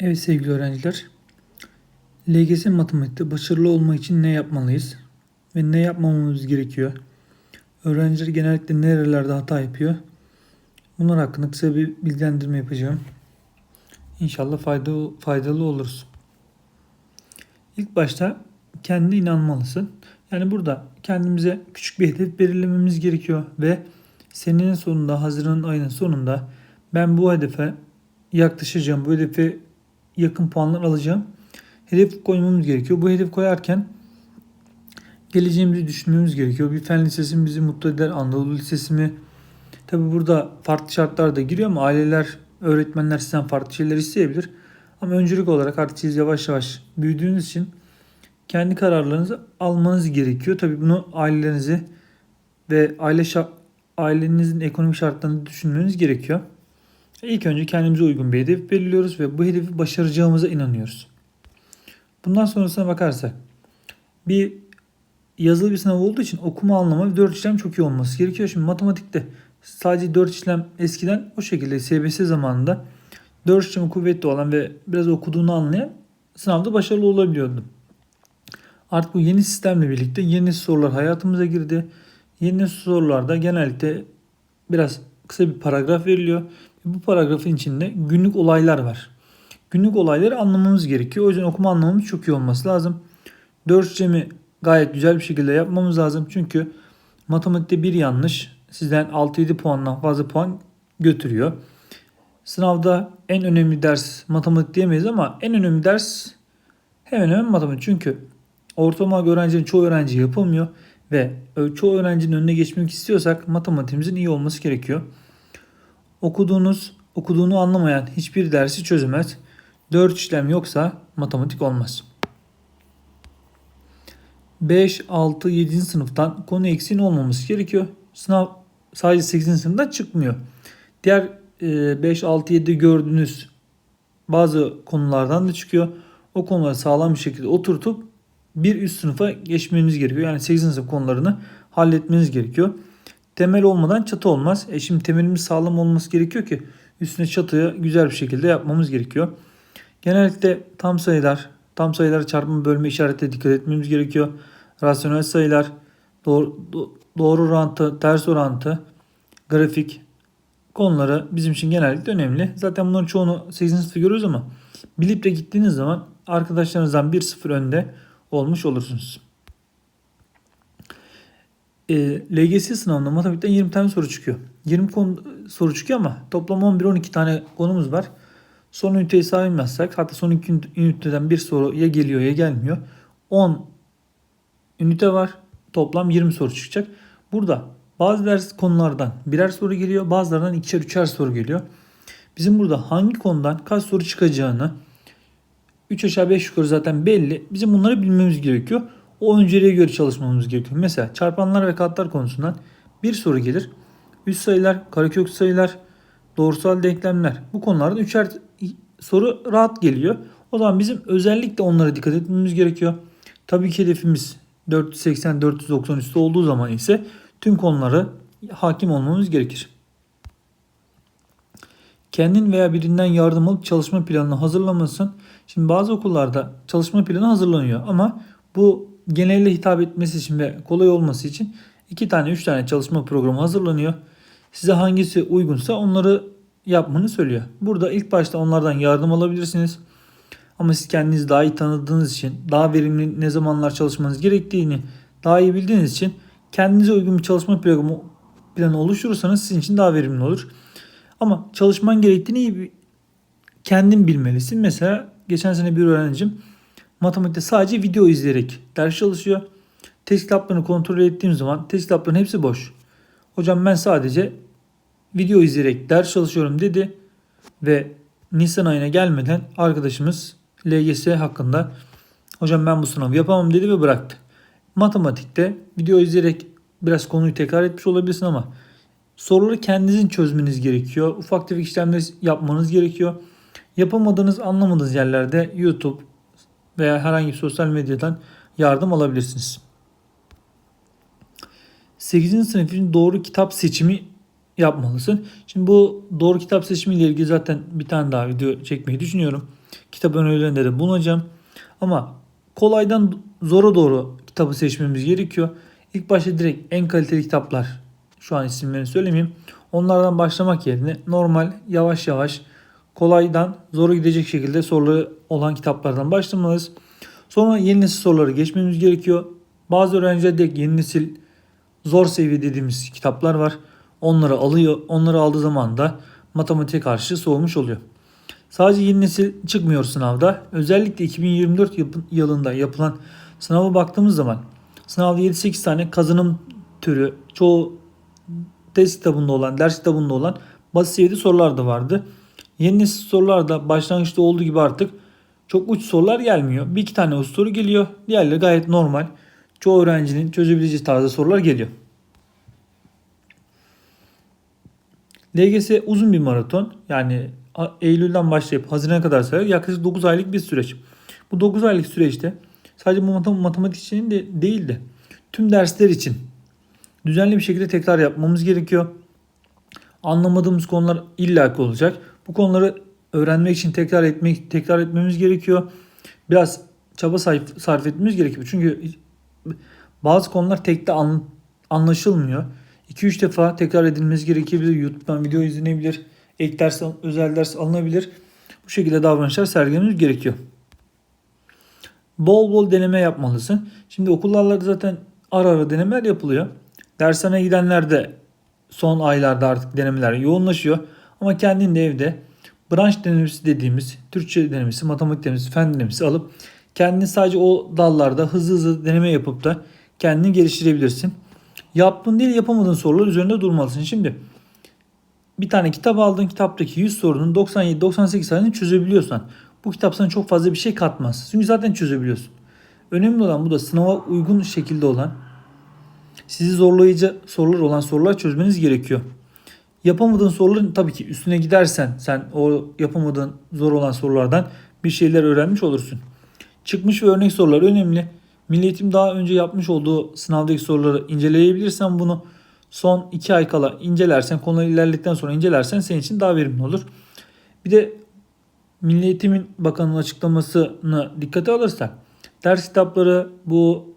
Evet sevgili öğrenciler. LGS matematikte başarılı olmak için ne yapmalıyız? Ve ne yapmamamız gerekiyor? Öğrenciler genellikle nerelerde hata yapıyor? Bunlar hakkında kısa bir bilgilendirme yapacağım. İnşallah faydalı, faydalı oluruz. İlk başta kendi inanmalısın. Yani burada kendimize küçük bir hedef belirlememiz gerekiyor ve senenin sonunda, Haziran ayının sonunda ben bu hedefe yaklaşacağım, bu hedefe yakın puanlar alacağım. Hedef koymamız gerekiyor. Bu hedef koyarken geleceğimizi düşünmemiz gerekiyor. Bir fen lisesi bizi mutlu eder, Anadolu Lisesi mi? Tabi burada farklı şartlar da giriyor ama aileler, öğretmenler sizden farklı şeyler isteyebilir. Ama öncelik olarak artık siz yavaş yavaş büyüdüğünüz için kendi kararlarınızı almanız gerekiyor. Tabi bunu ailelerinizi ve aile şa- ailenizin ekonomik şartlarını düşünmeniz gerekiyor. İlk önce kendimize uygun bir hedef belirliyoruz ve bu hedefi başaracağımıza inanıyoruz. Bundan sonrasına bakarsak bir yazılı bir sınav olduğu için okuma anlama ve 4 işlem çok iyi olması gerekiyor. Şimdi matematikte sadece 4 işlem eskiden o şekilde SBS zamanında 4 işlemi kuvvetli olan ve biraz okuduğunu anlayan sınavda başarılı olabiliyordu. Artık bu yeni sistemle birlikte yeni sorular hayatımıza girdi. Yeni sorularda genellikle biraz kısa bir paragraf veriliyor. Bu paragrafın içinde günlük olaylar var. Günlük olayları anlamamız gerekiyor. O yüzden okuma anlamamız çok iyi olması lazım. 4 işlemi gayet güzel bir şekilde yapmamız lazım. Çünkü matematikte bir yanlış sizden 6-7 puandan fazla puan götürüyor. Sınavda en önemli ders matematik diyemeyiz ama en önemli ders hemen hemen matematik. Çünkü ortalama öğrencinin çoğu öğrenci yapamıyor ve çoğu öğrencinin önüne geçmek istiyorsak matematiğimizin iyi olması gerekiyor. Okuduğunuz, okuduğunu anlamayan hiçbir dersi çözemez. 4 işlem yoksa matematik olmaz. 5, 6, 7. sınıftan konu eksiğin olmaması gerekiyor. Sınav sadece 8. sınıftan çıkmıyor. Diğer 5, 6, 7 gördüğünüz bazı konulardan da çıkıyor. O konuları sağlam bir şekilde oturtup bir üst sınıfa geçmeniz gerekiyor. Yani 8. sınıf konularını halletmeniz gerekiyor. Temel olmadan çatı olmaz. E şimdi temelimiz sağlam olması gerekiyor ki üstüne çatıyı güzel bir şekilde yapmamız gerekiyor. Genellikle tam sayılar, tam sayılar çarpma bölme işarete dikkat etmemiz gerekiyor. Rasyonel sayılar, doğru, doğru orantı, ters orantı, grafik konuları bizim için genellikle önemli. Zaten bunların çoğunu 8. sınıfta görüyoruz ama bilip de gittiğiniz zaman arkadaşlarınızdan 1-0 önde olmuş olursunuz. E, LGS sınavında matematikten 20 tane soru çıkıyor. 20 konu, soru çıkıyor ama toplam 11-12 tane konumuz var. Son üniteyi saymazsak hatta son iki üniteden bir soru ya geliyor ya gelmiyor. 10 ünite var. Toplam 20 soru çıkacak. Burada bazı ders konulardan birer soru geliyor. Bazılardan ikişer üçer soru geliyor. Bizim burada hangi konudan kaç soru çıkacağını 3 aşağı 5 yukarı zaten belli. Bizim bunları bilmemiz gerekiyor. O önceliğe göre çalışmamız gerekiyor. Mesela çarpanlar ve katlar konusundan bir soru gelir. Üst sayılar, karekök sayılar, doğrusal denklemler. Bu konulardan üçer soru rahat geliyor. O zaman bizim özellikle onlara dikkat etmemiz gerekiyor. Tabii ki hedefimiz 480-490 üstü olduğu zaman ise tüm konuları hakim olmamız gerekir. Kendin veya birinden yardım alıp çalışma planını hazırlamasın. Şimdi bazı okullarda çalışma planı hazırlanıyor ama bu genelle hitap etmesi için ve kolay olması için iki tane üç tane çalışma programı hazırlanıyor. Size hangisi uygunsa onları yapmanı söylüyor. Burada ilk başta onlardan yardım alabilirsiniz. Ama siz kendinizi daha iyi tanıdığınız için, daha verimli ne zamanlar çalışmanız gerektiğini daha iyi bildiğiniz için kendinize uygun bir çalışma programı planı oluşturursanız sizin için daha verimli olur. Ama çalışman gerektiğini iyi kendin bilmelisin. Mesela geçen sene bir öğrencim matematikte sadece video izleyerek ders çalışıyor. Test kitaplarını kontrol ettiğim zaman test kitaplarının hepsi boş. Hocam ben sadece video izleyerek ders çalışıyorum dedi ve Nisan ayına gelmeden arkadaşımız LGS hakkında hocam ben bu sınavı yapamam dedi ve bıraktı. Matematikte video izleyerek biraz konuyu tekrar etmiş olabilirsin ama soruları kendinizin çözmeniz gerekiyor. Ufak tefek işlemler yapmanız gerekiyor. Yapamadığınız, anlamadığınız yerlerde YouTube veya herhangi bir sosyal medyadan yardım alabilirsiniz. 8. sınıf için doğru kitap seçimi yapmalısın. Şimdi bu doğru kitap seçimi ile ilgili zaten bir tane daha video çekmeyi düşünüyorum. kitap önerilerinde de bulunacağım. Ama kolaydan zora doğru kitabı seçmemiz gerekiyor. İlk başta direkt en kaliteli kitaplar şu an isimlerini söylemeyeyim. Onlardan başlamak yerine normal yavaş yavaş kolaydan zora gidecek şekilde soruları olan kitaplardan başlamalıyız. Sonra yeni nesil soruları geçmemiz gerekiyor. Bazı öğrenciler direkt yeni nesil zor seviye dediğimiz kitaplar var. Onları alıyor. Onları aldığı zaman da matematiğe karşı soğumuş oluyor. Sadece yeni nesil çıkmıyor sınavda. Özellikle 2024 yap- yılında yapılan sınava baktığımız zaman sınavda 7-8 tane kazanım türü, çoğu test kitabında olan, ders kitabında olan basit seviyede sorular da vardı. Yeni nesil sorular da başlangıçta olduğu gibi artık çok uç sorular gelmiyor. Bir iki tane uç soru geliyor. Diğerleri gayet normal. Çoğu öğrencinin çözebileceği tarzda sorular geliyor. LGS uzun bir maraton. Yani Eylül'den başlayıp Haziran'a kadar sayılır. Yaklaşık 9 aylık bir süreç. Bu 9 aylık süreçte sadece bu matem- matematik için de değil de tüm dersler için düzenli bir şekilde tekrar yapmamız gerekiyor. Anlamadığımız konular illaki olacak. Bu konuları öğrenmek için tekrar etmek tekrar etmemiz gerekiyor. Biraz çaba sarf, etmemiz gerekiyor. Çünkü bazı konular tekte an, anlaşılmıyor. 2-3 defa tekrar edilmesi gerekebilir. YouTube'dan video izlenebilir. Ek ders, özel ders alınabilir. Bu şekilde davranışlar sergilememiz gerekiyor. Bol bol deneme yapmalısın. Şimdi okullarda zaten ara ara denemeler yapılıyor. Dershaneye gidenler de son aylarda artık denemeler yoğunlaşıyor. Ama kendin de evde branş denemesi dediğimiz Türkçe denemesi, matematik denemesi, fen denemesi alıp kendini sadece o dallarda hızlı hızlı deneme yapıp da kendini geliştirebilirsin. Yaptığın değil yapamadığın sorular üzerinde durmalısın. Şimdi bir tane kitap aldın kitaptaki 100 sorunun 97-98 tanesini çözebiliyorsan bu kitap sana çok fazla bir şey katmaz. Çünkü zaten çözebiliyorsun. Önemli olan bu da sınava uygun şekilde olan sizi zorlayıcı sorular olan sorular çözmeniz gerekiyor. Yapamadığın soruların tabii ki üstüne gidersen sen o yapamadığın zor olan sorulardan bir şeyler öğrenmiş olursun. Çıkmış ve örnek sorular önemli. Milli Eğitim daha önce yapmış olduğu sınavdaki soruları inceleyebilirsen bunu son 2 ay kala incelersen konuları ilerledikten sonra incelersen senin için daha verimli olur. Bir de Milli Eğitim'in bakanın açıklamasını dikkate alırsak ders kitapları bu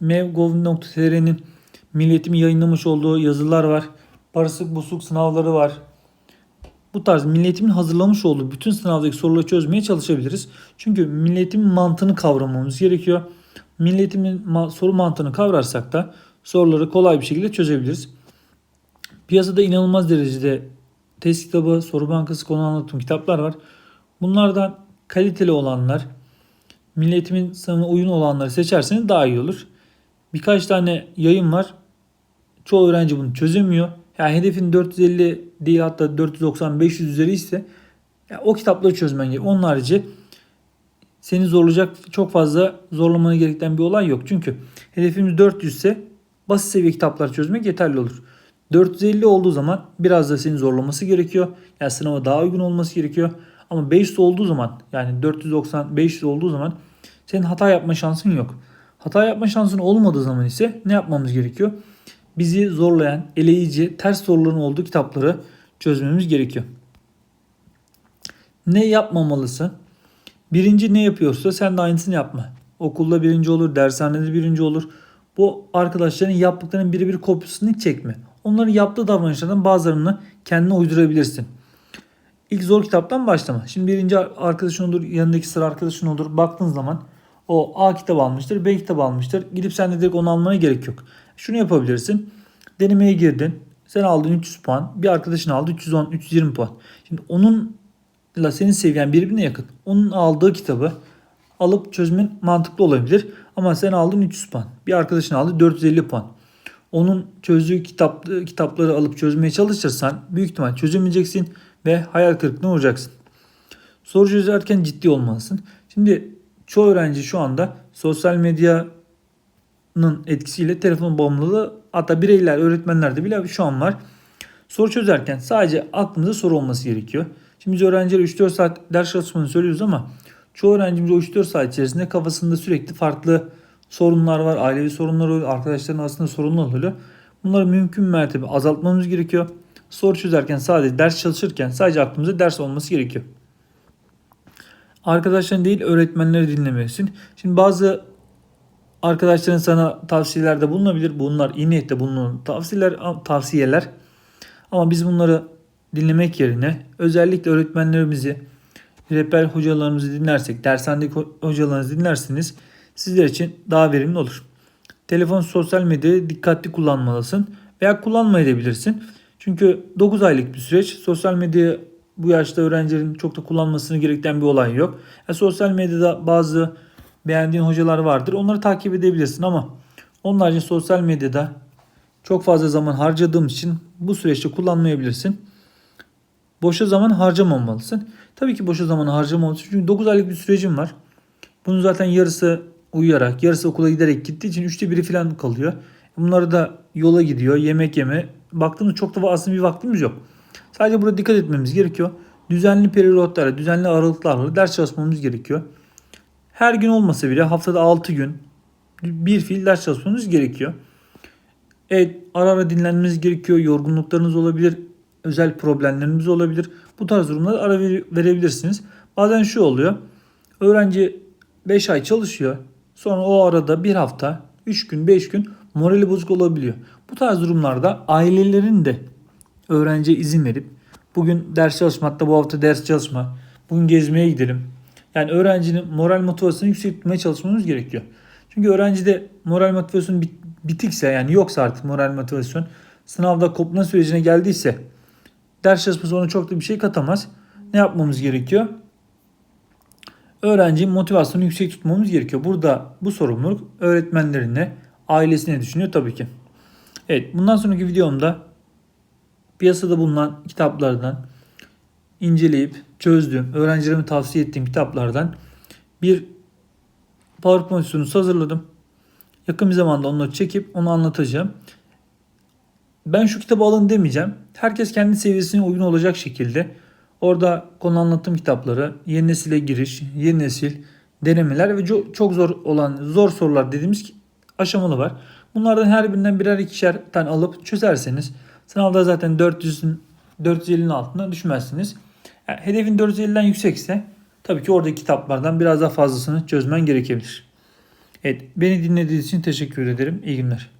mev.gov.tr'nin Milli Eğitim'in yayınlamış olduğu yazılar var. Parasık busuk sınavları var. Bu tarz Milli Eğitim'in hazırlamış olduğu bütün sınavdaki soruları çözmeye çalışabiliriz. Çünkü Milli Eğitim'in mantığını kavramamız gerekiyor. Ma- soru mantığını kavrarsak da soruları kolay bir şekilde çözebiliriz. Piyasada inanılmaz derecede test kitabı, soru bankası, konu anlatım kitaplar var. Bunlardan kaliteli olanlar, Milli Eğitim'in sana uygun olanları seçerseniz daha iyi olur. Birkaç tane yayın var. Çoğu öğrenci bunu çözemiyor. Yani hedefin 450 değil hatta 490-500 üzeri ise ya o kitapları çözmen gerekiyor. Onun harici seni zorlayacak çok fazla zorlamanı gerektiren bir olay yok. Çünkü hedefimiz 400 ise basit seviye kitaplar çözmek yeterli olur. 450 olduğu zaman biraz da seni zorlaması gerekiyor. Yani sınava daha uygun olması gerekiyor. Ama 500 olduğu zaman yani 490 500 olduğu zaman senin hata yapma şansın yok. Hata yapma şansın olmadığı zaman ise ne yapmamız gerekiyor? Bizi zorlayan, eleyici, ters soruların olduğu kitapları çözmemiz gerekiyor. Ne yapmamalısın? Birinci ne yapıyorsa sen de aynısını yapma. Okulda birinci olur, dershanede birinci olur. Bu arkadaşların yaptıklarının biri bir kopyasını çekme. Onların yaptığı davranışlardan bazılarını kendine uydurabilirsin. İlk zor kitaptan başlama. Şimdi birinci arkadaşın olur, yanındaki sıra arkadaşın olur. Baktığın zaman o A kitabı almıştır, B kitabı almıştır. Gidip sen de direkt onu almana gerek yok. Şunu yapabilirsin. Denemeye girdin. Sen aldın 300 puan. Bir arkadaşın aldı 310, 320 puan. Şimdi onunla senin seviyen birbirine yakın. Onun aldığı kitabı alıp çözmen mantıklı olabilir. Ama sen aldın 300 puan. Bir arkadaşın aldı 450 puan. Onun çözdüğü kitap, kitapları alıp çözmeye çalışırsan büyük ihtimal çözemeyeceksin ve hayal kırıklığına uğrayacaksın. Soru çözerken ciddi olmalısın. Şimdi çoğu öğrenci şu anda sosyal medyanın etkisiyle telefon bağımlılığı hatta bireyler, öğretmenlerde bile şu an var. Soru çözerken sadece aklımıza soru olması gerekiyor. Şimdi biz öğrencilere 3-4 saat ders çalışmanı söylüyoruz ama çoğu öğrencimiz o 3-4 saat içerisinde kafasında sürekli farklı sorunlar var. Ailevi sorunlar oluyor. Arkadaşların arasında sorunlar oluyor. Bunları mümkün mertebe azaltmamız gerekiyor. Soru çözerken sadece ders çalışırken sadece aklımıza ders olması gerekiyor. Arkadaşların değil öğretmenleri dinlemelisin. Şimdi bazı arkadaşların sana tavsiyelerde bulunabilir. Bunlar iyi niyetle bulunan tavsiyeler, tavsiyeler. Ama biz bunları dinlemek yerine özellikle öğretmenlerimizi, rehber hocalarımızı dinlersek, dershanedeki ho- hocalarınızı dinlerseniz sizler için daha verimli olur. Telefon, sosyal medyayı dikkatli kullanmalısın veya kullanmayabilirsin. Çünkü 9 aylık bir süreç. Sosyal medyayı bu yaşta öğrencilerin çok da kullanmasını gerektiren bir olay yok. Ya sosyal medyada bazı beğendiğin hocalar vardır. Onları takip edebilirsin ama onun haricinde sosyal medyada çok fazla zaman harcadığım için bu süreçte kullanmayabilirsin. Boşa zaman harcamamalısın. Tabii ki boşa zaman harcamamalısın. Çünkü 9 aylık bir sürecim var. Bunun zaten yarısı uyuyarak, yarısı okula giderek gittiği için üçte biri falan kalıyor. Bunları da yola gidiyor, yemek yeme. Baktığımız çok da aslında bir vaktimiz yok. Sadece burada dikkat etmemiz gerekiyor. Düzenli periyotlara, düzenli aralıklarla ders çalışmamız gerekiyor. Her gün olmasa bile haftada 6 gün bir fiil ders çalışmamız gerekiyor. Evet ara ara dinlenmemiz gerekiyor. Yorgunluklarınız olabilir. Özel problemleriniz olabilir. Bu tarz durumlarda ara ver- verebilirsiniz. Bazen şu oluyor. Öğrenci 5 ay çalışıyor. Sonra o arada bir hafta, 3 gün, 5 gün morali bozuk olabiliyor. Bu tarz durumlarda ailelerin de öğrenciye izin verip bugün ders çalışma hatta bu hafta ders çalışma, bugün gezmeye gidelim. Yani öğrencinin moral motivasyonu yüksek tutmaya çalışmamız gerekiyor. Çünkü öğrencide moral motivasyonu bit- bitikse yani yoksa artık moral motivasyon sınavda kopma sürecine geldiyse ders çalışması ona çok da bir şey katamaz. Ne yapmamız gerekiyor? Öğrencinin motivasyonu yüksek tutmamız gerekiyor. Burada bu sorumluluk öğretmenlerine, ailesine düşünüyor tabii ki. Evet bundan sonraki videomda piyasada bulunan kitaplardan inceleyip çözdüğüm, öğrencilerime tavsiye ettiğim kitaplardan bir PowerPoint sunusu hazırladım. Yakın bir zamanda onları çekip onu anlatacağım. Ben şu kitabı alın demeyeceğim. Herkes kendi seviyesine uygun olacak şekilde orada konu anlattığım kitapları yeni nesile giriş, yeni nesil denemeler ve çok, zor olan zor sorular dediğimiz aşamalı var. Bunlardan her birinden birer ikişer tane alıp çözerseniz sınavda zaten 400'ün 450'nin altına düşmezsiniz. Yani hedefin 450'den yüksekse tabii ki oradaki kitaplardan biraz daha fazlasını çözmen gerekebilir. Evet, beni dinlediğiniz için teşekkür ederim. İyi günler.